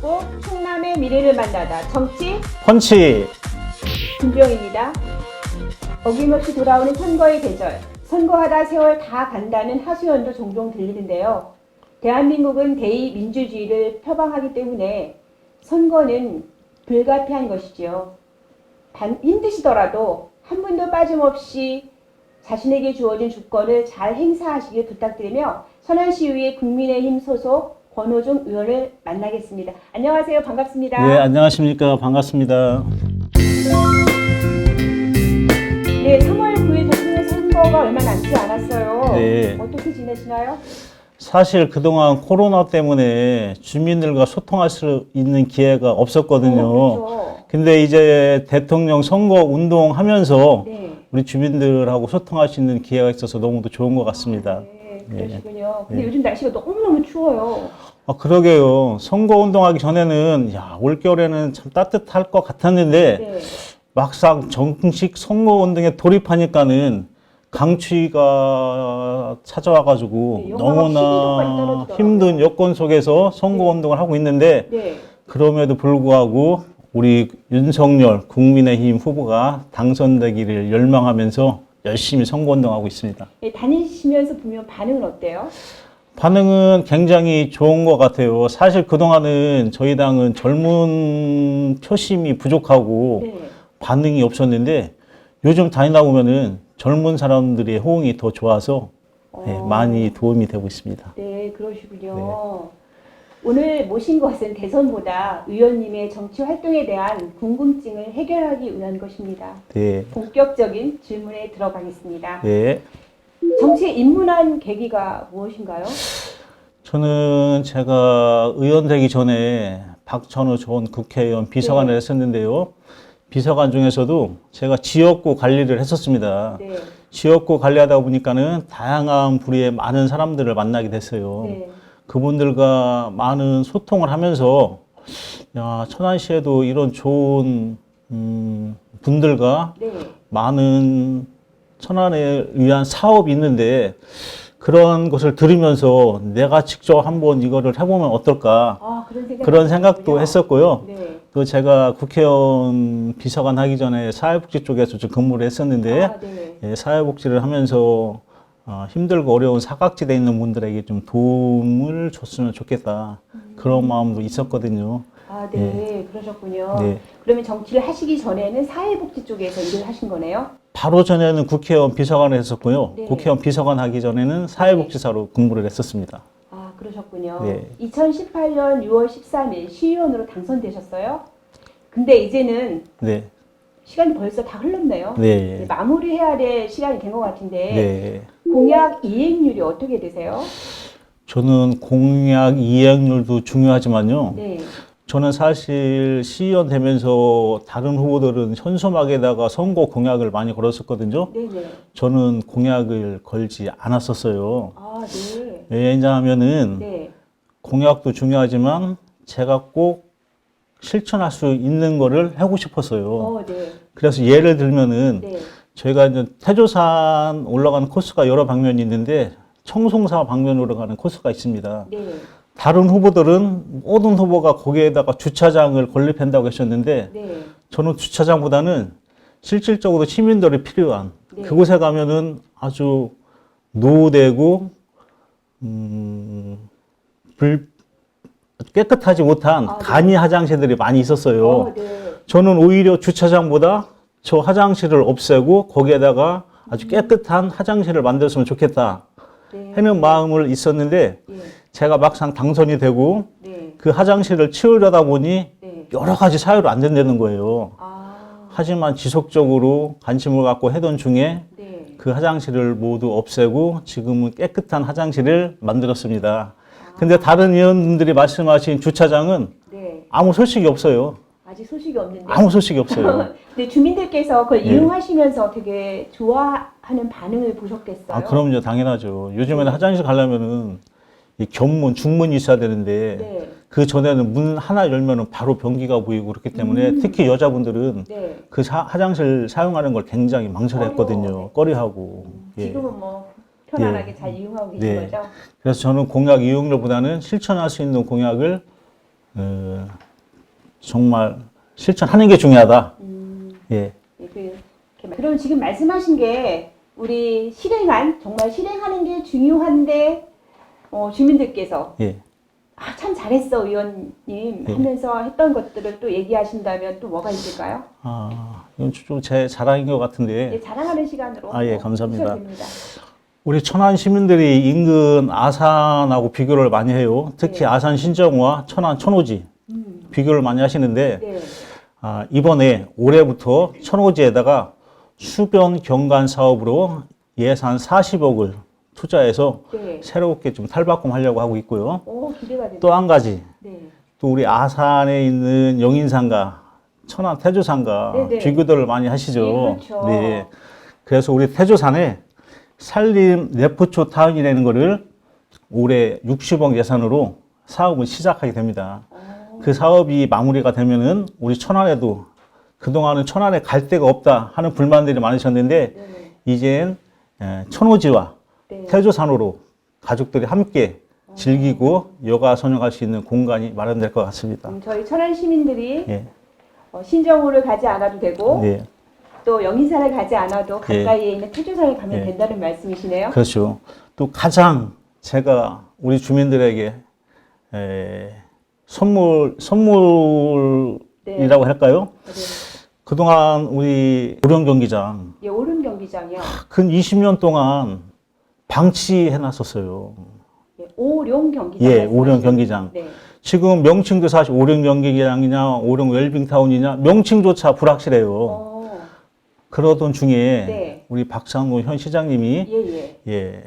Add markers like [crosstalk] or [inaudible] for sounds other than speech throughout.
잡고 충남의 미래를 만나다 정치 펀치 김병입니다. 어김없이 돌아오는 선거의 계절. 선거하다 세월 다 간다는 하소연도 종종 들리는데요. 대한민국은 대의 민주주의를 표방하기 때문에 선거는 불가피한 것이지요. 반- 힘드시더라도 한 분도 빠짐없이 자신에게 주어진 주권을 잘 행사하시길 부탁드리며 선안시의회 국민의힘 소속 권호중 의원을 만나겠습니다. 안녕하세요. 반갑습니다. 네 안녕하십니까 반갑습니다 네, 3월 9일 대통령 선거가 얼마 남지 않았어요. 네. 어떻게 지내시나요? 사실 그동안 코로나 때문에 주민들과 소통할 수 있는 기회가 없었거든요 어, 근데 이제 대통령 선거 운동하면서 그렇죠. 네. 우리 주민들하고 소통할 수 있는 기회가 있어서 너무도 좋은 것 같습니다 네, 그러시군요. 근데 네. 요즘 날씨가 너무너무 추워요. 아, 그러게요. 선거 운동하기 전에는, 야, 올겨울에는 참 따뜻할 것 같았는데, 네. 막상 정식 선거 운동에 돌입하니까는 강추위가 찾아와가지고 네, 영하 12도까지 너무나 떨어지더라고요. 힘든 여건 속에서 선거 네. 운동을 하고 있는데, 네. 그럼에도 불구하고 우리 윤석열 국민의힘 후보가 당선되기를 열망하면서 열심히 선거 운동하고 있습니다. 네, 다니시면서 보면 반응은 어때요? 반응은 굉장히 좋은 것 같아요. 사실 그동안은 저희 당은 젊은 표심이 부족하고 네. 반응이 없었는데 요즘 다니다 보면은 젊은 사람들의 호응이 더 좋아서 네, 어, 많이 도움이 되고 있습니다. 네, 그러시군요. 오늘 모신 것은 대선보다 의원님의 정치 활동에 대한 궁금증을 해결하기 위한 것입니다. 네. 본격적인 질문에 들어가겠습니다. 네. 정치에 입문한 계기가 무엇인가요? 저는 제가 의원 되기 전에 박찬호 전 국회의원 비서관을 네. 했었는데요. 비서관 중에서도 제가 지역구 관리를 했었습니다. 네. 지역구 관리하다 보니까는 다양한 부류의 많은 사람들을 만나게 됐어요. 네. 그분들과 많은 소통을 하면서 야 천안시에도 이런 좋은 음, 분들과 네. 많은 천안에 위한 사업이 있는데 그런 것을 들으면서 내가 직접 한번 이거를 해보면 어떨까 아, 그런 생각 그런 생각도 했었고요. 네. 또 제가 국회의원 비서관 하기 전에 사회복지 쪽에서 좀 근무를 했었는데 아, 네. 예, 사회복지를 하면서 어, 힘들고 어려운 사각지대에 있는 분들에게 좀 도움을 줬으면 좋겠다 그런 마음도 있었거든요. 아, 네. 그러셨군요. 네. 그러면 정치를 하시기 전에는 사회복지 쪽에서 일을 하신 거네요? 바로 전에는 국회의원 비서관을 했었고요. 네. 국회의원 비서관 하기 전에는 사회복지사로 근무를 했었습니다. 아, 그러셨군요. 네. 2018년 6월 13일 시의원으로 당선되셨어요? 근데 이제는 네, 시간이 벌써 다 흘렀네요. 네, 마무리해야 될 시간이 된 것 같은데 네. 공약 이행률이 어떻게 되세요? 저는 공약 이행률도 중요하지만요. 네. 저는 사실 시의원 되면서 다른 후보들은 현수막에다가 선거 공약을 많이 걸었었거든요. 네네. 저는 공약을 걸지 않았었어요. 아, 네. 왜냐하면은 네. 공약도 중요하지만 제가 꼭 실천할 수 있는 거를 하고 싶었어요. 어, 네. 그래서 예를 들면은 네. 저희가 이제 태조산 올라가는 코스가 여러 방면이 있는데 청송사 방면으로 가는 코스가 있습니다. 네. 다른 후보들은 모든 후보가 거기에다가 주차장을 건립한다고 하셨는데 네. 저는 주차장보다는 실질적으로 시민들이 필요한 네. 그곳에 가면은 아주 노후되고 음, 불 깨끗하지 못한 아, 네. 간이 화장실들이 많이 있었어요. 어, 네. 저는 오히려 주차장보다 저 화장실을 없애고 거기에다가 아주 깨끗한 화장실을 만들었으면 좋겠다 네. 하는 마음을 있었는데 네. 제가 막상 당선이 되고 네. 그 화장실을 치우려다 보니 네. 여러 가지 사유로 안 된다는 거예요. 아, 하지만 지속적으로 관심을 갖고 해던 중에 네. 그 화장실을 모두 없애고 지금은 깨끗한 화장실을 만들었습니다. 근데 다른 의원님들이 말씀하신 주차장은 네. 아무 소식이 없어요. 아직 소식이 없는데. 아무 소식이 없어요. [laughs] 근데 주민들께서 그걸 네. 이용하시면서 되게 좋아하는 반응을 보셨겠어요? 아, 그럼요. 당연하죠. 요즘에는 화장실 가려면은 이 견문, 중문이 있어야 되는데 네. 그 전에는 문 하나 열면은 바로 변기가 보이고 그렇기 때문에 음. 특히 여자분들은 네. 그 사- 화장실 사용하는 걸 굉장히. 망설였거든요. 꺼려하고. 예. 지금은 뭐 편안하게 예. 잘 이용하고 계신 네. 거죠? 그래서 저는 공약 이용률보다는 실천할 수 있는 공약을 어, 정말 실천하는 게 중요하다. 음, 예, 예, 그, 이렇게 말- 그럼 지금 말씀하신 게 우리 실행한 정말 실행하는 게 중요한데 어, 주민들께서 예. 아, 참 잘했어 의원님 예. 하면서 했던 것들을 또 얘기하신다면 또 뭐가 있을까요? 아, 이건 좀 제 자랑인 것 같은데 예, 자랑하는 시간으로 아, 예, 뭐 감사합니다. 됩니다. 우리 천안 시민들이 인근 아산하고 비교를 많이 해요. 특히 네. 아산 신정과 천안 천오지 음, 비교를 많이 하시는데 네, 아, 이번에 올해부터 천오지에다가 수변 경관 사업으로 예산 40억을 투자해서 네. 새롭게 좀 탈바꿈하려고 하고 있고요. 오 기대가 됩니다. 또한 가지 네, 또 우리 아산에 있는 영인산과 천안 태조산과 네 네. 비교들을 많이 하시죠. 예, 그렇죠. 네. 그래서 우리 태조산에 산림 레프초 타운이라는 거를 올해 60억 예산으로 사업을 시작하게 됩니다. 어, 그 사업이 마무리가 되면은 우리 천안에도 그동안은 천안에 갈 데가 없다 하는 불만들이 많으셨는데 네, 이젠 에, 천오지와 네. 태조산으로 가족들이 함께 즐기고 여가 선용할 수 있는 공간이 마련될 것 같습니다. 음, 저희 천안 시민들이 예. 어, 신정호를 가지 않아도 되고 네. 또 영인산을 가지 않아도 예. 가까이에 있는 태조산에 가면 예. 된다는 말씀이시네요. 그렇죠. 또 가장 제가 우리 주민들에게 에, 선물 선물이라고 할까요? 네. 그동안 우리 오령 경기장 예, 오른 경기장이요. 근 20년 동안 방치해 놨었어요. 예, 오룡 경기장. 예, 오령 경기장. 네. 지금 명칭도 사실 오령 경기장이냐, 오령 웰빙타운이냐 명칭조차 불확실해요. 어, 그러던 중에 네. 우리 박상무 현 시장님이 예, 예. 예,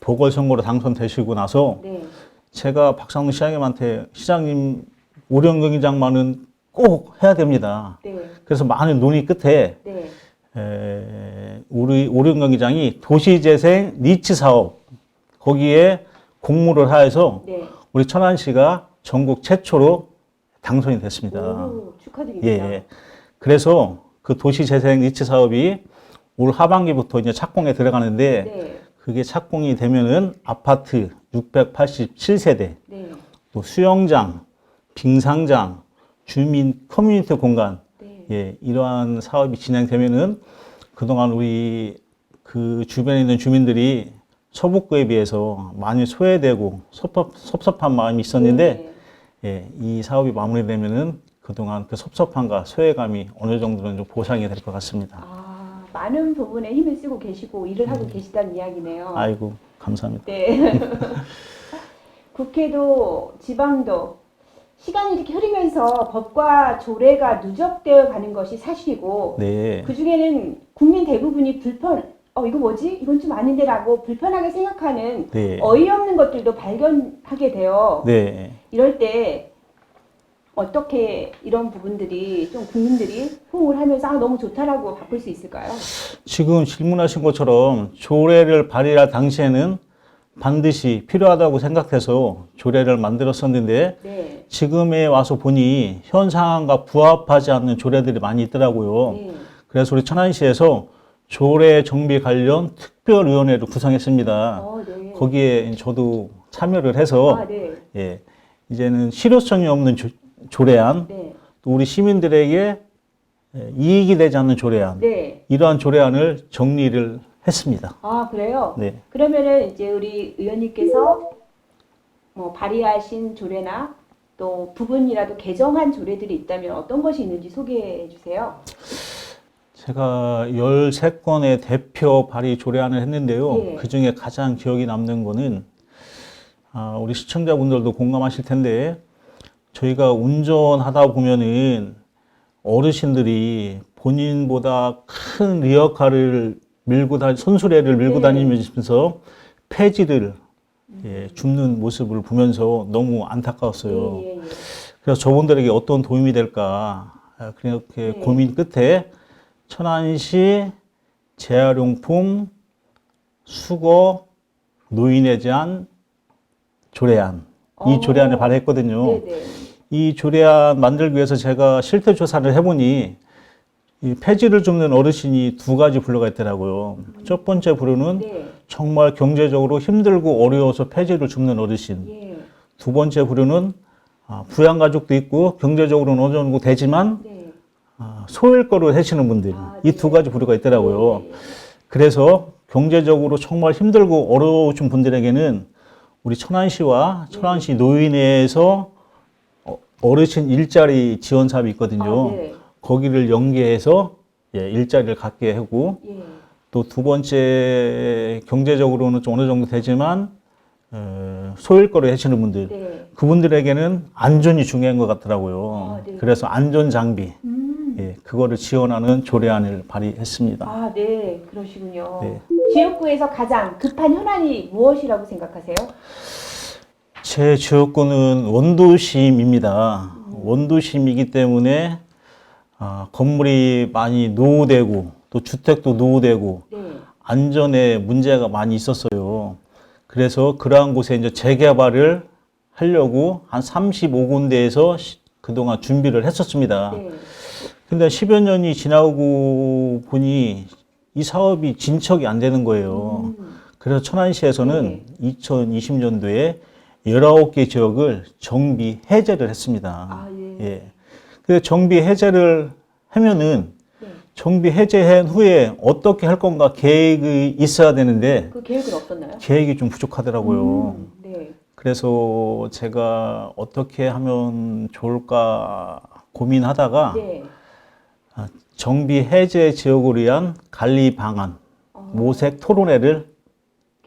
보궐선거로 당선되시고 나서 네. 제가 박상무 시장님한테 시장님 오령 경기장만은 꼭 해야 됩니다. 네. 그래서 많은 논의 끝에 네. 에, 우리 오령 경기장이 도시재생 리치 사업 거기에 공모를 하여서 네. 우리 천안시가 전국 최초로 당선이 됐습니다. 오, 축하드립니다. 예, 예. 그래서 그 도시재생 리치 사업이 올 하반기부터 이제 착공에 들어가는데 네. 그게 착공이 되면은 아파트 687세대, 네. 또 수영장, 빙상장, 주민 커뮤니티 공간, 네. 예, 이러한 사업이 진행되면은 그동안 우리 그 주변에 있는 주민들이 서북구에 비해서 많이 소외되고 섭섭, 섭섭한 마음이 있었는데, 네. 예, 이 사업이 마무리되면은 그동안 그 섭섭함과 소외감이 어느 정도는 좀 보상이 될 것 같습니다. 아, 많은 부분에 힘을 쓰고 계시고 일을 음. 하고 계시다는 이야기네요. 아이고, 감사합니다. 네. [laughs] 국회도 지방도 시간이 이렇게 흐르면서 법과 조례가 누적되어 가는 것이 사실이고 네. 그 중에는 국민 대부분이 불편, 어 이거 뭐지? 이건 좀 아닌데라고 불편하게 생각하는 네. 어이없는 것들도 발견하게 돼요. 네. 이럴 때 어떻게 이런 부분들이 좀 국민들이 호응을 하면서 아, 너무 좋다라고 바꿀 수 있을까요? 지금 질문하신 것처럼 조례를 발의할 당시에는 반드시 필요하다고 생각해서 조례를 만들었었는데 네. 지금에 와서 보니 현 상황과 부합하지 않는 조례들이 많이 있더라고요. 네. 그래서 우리 천안시에서 조례 정비 관련 특별위원회를 구성했습니다. 어, 네. 거기에 저도 참여를 해서 아, 네. 예, 이제는 실효성이 없는 조, 조례안, 네. 또 우리 시민들에게 예, 이익이 되지 않는 조례안, 네. 이러한 조례안을 정리를 했습니다. 아, 그래요? 네. 그러면은 이제 우리 의원님께서 뭐 발의하신 조례나 또 부분이라도 개정한 조례들이 있다면 어떤 것이 있는지 소개해 주세요. 제가 13건의 대표 발의 조례안을 했는데요. 예. 그 중에 가장 기억이 남는 거는, 아, 우리 시청자분들도 공감하실 텐데, 저희가 운전하다 보면은 어르신들이 본인보다 큰 리어카를 밀고 다, 손수레를 밀고 네. 다니면서 폐지를 예, 줍는 모습을 보면서 너무 안타까웠어요. 예, 예, 예. 그래서 저분들에게 어떤 도움이 될까 아, 그렇게 네. 고민 끝에 천안시 재활용품 수거 노인에 대한 조례안 이 어. 조례안을 발의했거든요. 네, 네. 이 조례안 만들기 위해서 제가 실태 조사를 해보니 이 폐지를 줍는 어르신이 두 가지 부류가 있더라고요. 첫 번째 부류는 네. 정말 경제적으로 힘들고 어려워서 폐지를 줍는 어르신. 예. 두 번째 부류는 아, 부양 가족도 있고 경제적으로는 어느 정도 되지만 네. 아, 소일거로 하시는 분들 아, 이 네. 두 가지 부류가 있더라고요. 네. 그래서 경제적으로 정말 힘들고 어려우신 분들에게는 우리 천안시와 천안시 노인회에서 어- 어르신 일자리 지원 사업이 있거든요. 아, 네. 거기를 연계해서 예, 일자리를 갖게 하고 예. 또두 번째 경제적으로는 좀 어느 정도 되지만 어, 소일거리 하시는 분들 네. 그분들에게는 안전이 중요한 것 같더라고요. 아, 네. 그래서 안전 장비 음. 예, 그거를 지원하는 조례안을 발의했습니다. 아, 네. 그러시군요. 네. 지역구에서 가장 급한 현안이 무엇이라고 생각하세요? 제 지역구는 원도심입니다. 원도심이기 때문에 아, 건물이 많이 노후되고 또 주택도 노후되고 네. 안전에 문제가 많이 있었어요. 그래서 그러한 곳에 이제 재개발을 하려고 한 35군데에서 그동안 준비를 했었습니다. 네. 근데 10여 년이 지나고 보니 이 사업이 진척이 안 되는 거예요. 음. 그래서 천안시에서는 네. 2020년도에 19개 지역을 정비 해제를 했습니다. 아, 예. 예. 그 정비 해제를 하면은 네. 정비 해제한 후에 어떻게 할 건가 계획이 있어야 되는데 그 계획은 없었나요? 계획이 좀 부족하더라고요. 음, 네. 그래서 제가 어떻게 하면 좋을까 고민하다가 네. 아, 정비 해제 지역을 위한 관리 방안 어, 모색 토론회를.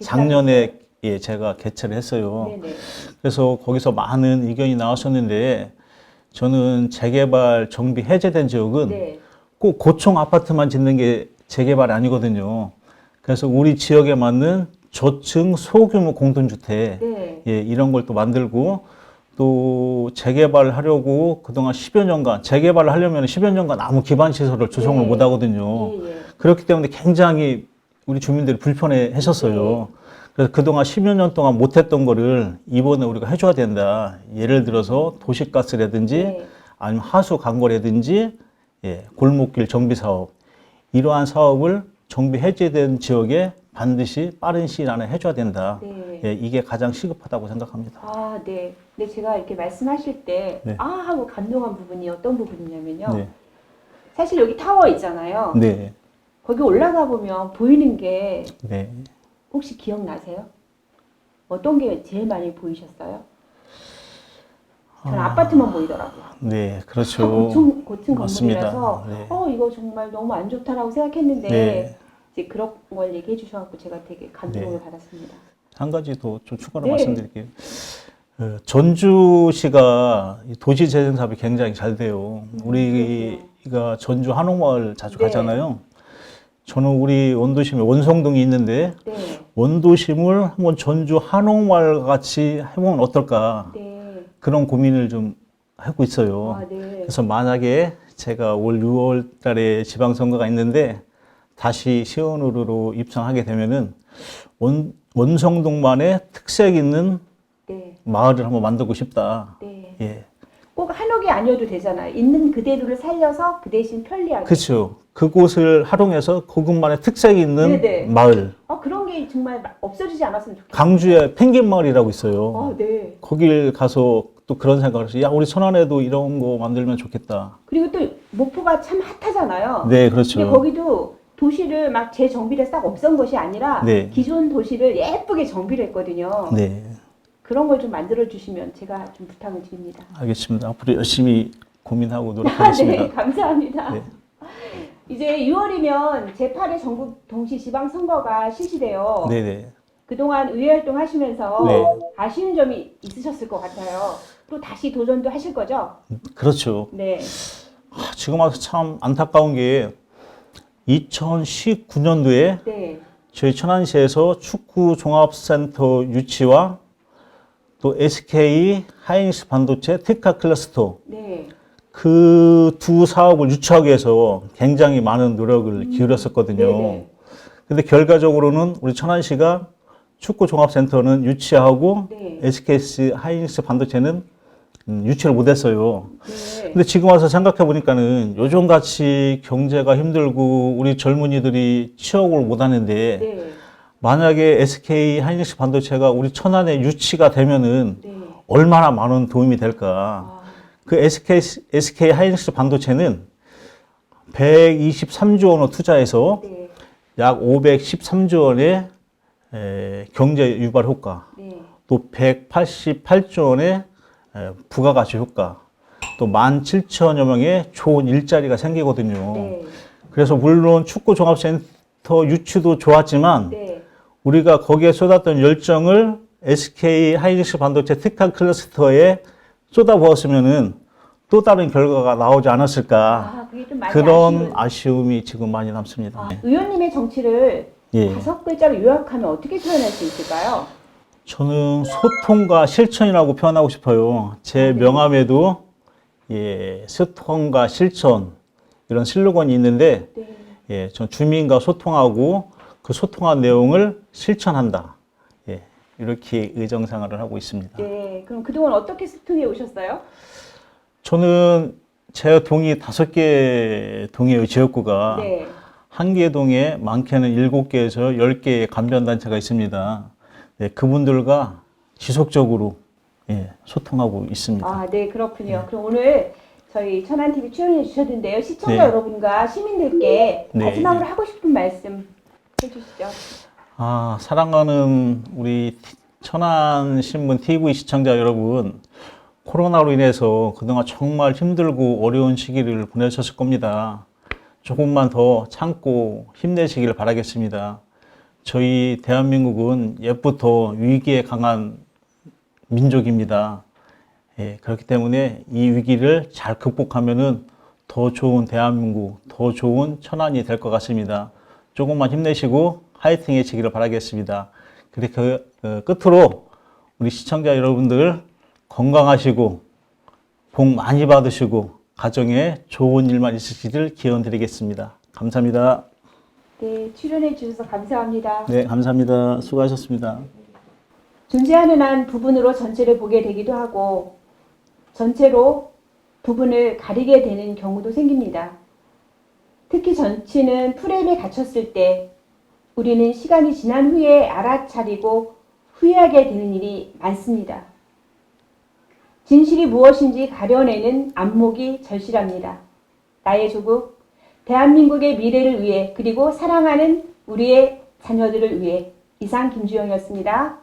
작년에 예, 제가 개최를 했어요. 네네. 그래서 거기서 많은 의견이 나왔었는데 저는 재개발 정비 해제된 지역은 네. 꼭 고층 아파트만 짓는 게 재개발 아니거든요. 그래서 우리 지역에 맞는 저층 소규모 공동주택 네. 예, 이런 걸 또 만들고 또 재개발을 하려고 그동안 10여 년간 재개발을 하려면 10여 년간 아무 기반 시설을 조성을 네. 못 하거든요. 예, 예. 그렇기 때문에 굉장히 우리 주민들이 불편해 하셨어요. 그래서 그동안 10여 년 동안 못 했던 거를 이번에 우리가 해 줘야 된다. 예를 들어서 도시가스라든지 네. 아니면 하수 강고라든지 예, 골목길 정비 사업 이러한 사업을 정비 해제된 지역에 반드시 빠른 시일 안에 해줘야 된다. 네. 예, 이게 가장 시급하다고 생각합니다. 아, 네. 근데 제가 이렇게 말씀하실 때, 네. 아, 하고 감동한 부분이 어떤 부분이냐면요. 네, 사실 여기 타워 있잖아요. 네, 거기 올라가 보면 보이는 게 네. 혹시 기억나세요? 어떤 게 제일 많이 보이셨어요? 저는 아... 파트만 보이더라고요. 네, 다 그렇죠. 고층, 고층 맞습니다. 건물이라서 네. 어 이거 정말 너무 안 좋다라고 생각했는데 네. 이제 그런 걸 얘기해 주셔갖고 제가 되게 감동을 네. 받았습니다. 한 가지 더 좀 추가로 네. 말씀드릴게요. 어, 전주시가 이 도시 재생 사업이 굉장히 잘 돼요. 우리가 전주 한옥마을 자주 네. 가잖아요. 저는 우리 원도심에 원성동이 있는데 네, 원도심을 한번 전주 한옥마을 같이 해보면 어떨까 네, 그런 고민을 좀 하고 있어요. 아, 네, 그래서 만약에 제가 올 6월 달에 지방선거가 있는데 다시 시원으로 입성하게 되면은 원, 원성동만의 특색 있는 네, 마을을 한번 만들고 싶다. 네. 예. 꼭 한옥이 아니어도 되잖아요. 있는 그대로를 살려서 그 대신 편리하게. 그렇죠. 그곳을 활용해서 그곳만의 특색 있는 네네. 마을. 어 그런 게 정말 막 없어지지 않았으면 좋겠어요. 강주에 펭귄 마을이라고 있어요. 아, 네. 거길 가서 또 그런 생각을 해서 야, 우리 천안에도 이런 거 만들면 좋겠다. 그리고 또 목포가 참 핫하잖아요. 네, 그렇죠. 근데 거기도 도시를 막 재정비를 싹 없앤 것이 아니라 네. 기존 도시를 예쁘게 정비를 했거든요. 네. 그런 걸 좀 만들어 주시면 제가 좀 부탁을 드립니다. 알겠습니다. 앞으로 열심히 고민하고 [laughs] 네, 노력하겠습니다. 감사합니다. 네. 이제 6월이면 제8회 전국 동시 지방 선거가 실시돼요. 네, 네. 그동안 의회 활동 하시면서 네. 아쉬운 점이 있으셨을 것 같아요. 또 다시 도전도 하실 거죠? 그렇죠. 네. 아, 지금 와서 참 안타까운 게 2019년도에 네. 저희 천안시에서 축구 종합센터 유치와 또 SK 하이닉스 반도체 테크카 클러스터 네. 그 두 사업을 유치하기 위해서 굉장히 많은 노력을 기울였었거든요. 음. 네네. 근데 결과적으로는 우리 천안시가 축구 종합센터는 유치하고 네. SK 하이닉스 반도체는 음, 유치를 못했어요. 네. 근데 지금 와서 생각해 보니까는 요즘 같이 경제가 힘들고 우리 젊은이들이 취업을 못 하는데 네. 만약에 SK 하이닉스 반도체가 우리 천안에 유치가 되면은 네. 얼마나 많은 도움이 될까. 아, 그 SK, SK 하이닉스 반도체는 123조 원을 투자해서 네, 약 513조 원의 에, 경제 유발 효과, 네, 또 188조 원의 에, 부가가치 효과, 또 17,000여 명의 좋은 일자리가 생기거든요. 네, 그래서 물론 축구 종합센터 유치도 좋았지만 네. 우리가 거기에 쏟았던 열정을 SK 하이닉스 반도체 특화 클러스터에 쏟아부었으면은 또 다른 결과가 나오지 않았을까. 아, 그게 좀 많이 그런 아쉬운. 아쉬움 이 지금 많이 남습니다. 아, 의원님의 정치를 예. 다섯 글자로 요약하면 어떻게 표현할 수 있을까요? 저는 소통과 실천이라고 표현하고 싶어요. 제 네. 명함에도 예, 소통과 실천 이런 슬로건이 있는데 네. 예, 전 주민과 소통하고 그 소통한 내용을 실천한다. 예, 이렇게 의정 생활을 하고 있습니다. 네. 그럼 그동안 어떻게 소통해 오셨어요? 저는 제 동이 다섯 개 동이에요, 지역구가. 네. 한 개 동에 많게는 일곱 개에서 열 개의 감변단체가 있습니다. 네, 그분들과 지속적으로 예, 소통하고 있습니다. 아, 네, 그렇군요. 그럼 오늘 저희 천안 TV 출연해 주셨는데요. 시청자 네. 여러분과 시민들께 네. 마지막으로 하고 싶은 말씀 해주시죠. 아, 사랑하는 우리 티- 천안 신문 TV 시청자 여러분, 코로나로 인해서 그동안 정말 힘들고 어려운 시기를 보내셨을 겁니다. 조금만 더 참고 힘내시길 바라겠습니다. 저희 대한민국은 옛부터 위기에 강한 민족입니다. 예, 그렇기 때문에 이 위기를 잘 극복하면은 더 좋은 대한민국, 더 좋은 천안이 될 것 같습니다. 조금만 힘내시고 화이팅 해주기를 바라겠습니다. 그리고 어, 끝으로 우리 시청자 여러분들 건강하시고 복 많이 받으시고 가정에 좋은 일만 있으시길 기원 드리겠습니다. 감사합니다. 네, 출연해 주셔서 감사합니다. 네, 감사합니다. 수고하셨습니다. 존재하는 한 부분으로 전체를 보게 되기도 하고 전체로 부분을 가리게 되는 경우도 생깁니다. 특히 전치는 프레임에 갇혔을 때 우리는 시간이 지난 후에 알아차리고 후회하게 되는 일이 많습니다. 진실이 무엇인지 가려내는 안목이 절실합니다. 나의 조국, 대한민국의 미래를 위해 그리고 사랑하는 우리의 자녀들을 위해 이상 김주영이었습니다.